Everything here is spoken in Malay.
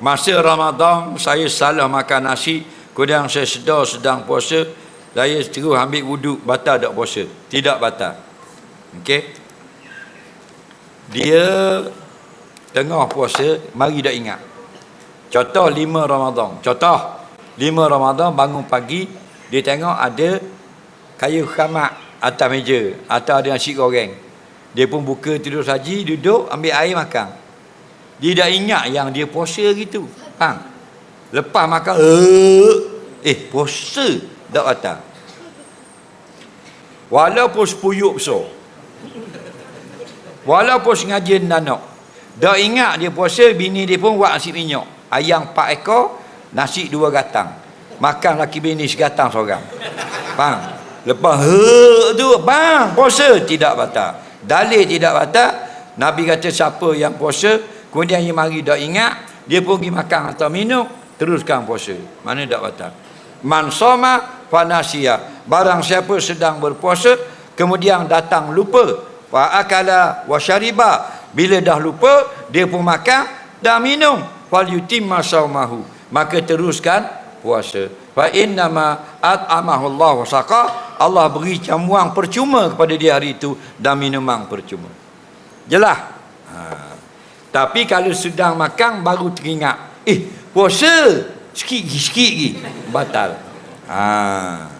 masa Ramadan saya salah makan nasi kemudian saya sedar sedang puasa saya terus ambil wuduk batal tak puasa? Tidak batal. Okey? Dia tengah puasa mari dah ingat. Contoh lima Ramadan. Contoh lima Ramadan bangun pagi dia tengok ada kayu khamak atas meja atau ada nasi goreng. Dia pun buka tidur saji duduk ambil air makan dia dah ingat yang dia puasa gitu. Faham? Lepas makan eh, eh puasa tak batal walaupun sepuyuk besar. Walaupun sengaja nanok. Dah ingat dia puasa bini dia pun buat nasi minyak. Ayam 4 ekor nasi dua gatang. Makan laki bini segatang seorang. Faham? Lepas he tu bang puasa? Tidak batal dalil tidak batal Nabi kata siapa yang puasa kemudian dia mari dah ingat dia pergi makan atau minum teruskan puasa. Mana tak batal man soma fanasiya. Barang siapa sedang berpuasa kemudian datang lupa. Fa akala wa syariba. Bila dah lupa dia pun makan dan minum. Fal yutimma saumahu. Maka teruskan puasa. Fa innama at'amahu Allah saqa Allah beri jamuan percuma kepada dia hari itu dan minuman percuma. Jelas. Tapi kalau sedang makan baru teringat eh puasa? Sikit sikit lagi. Batal. Ha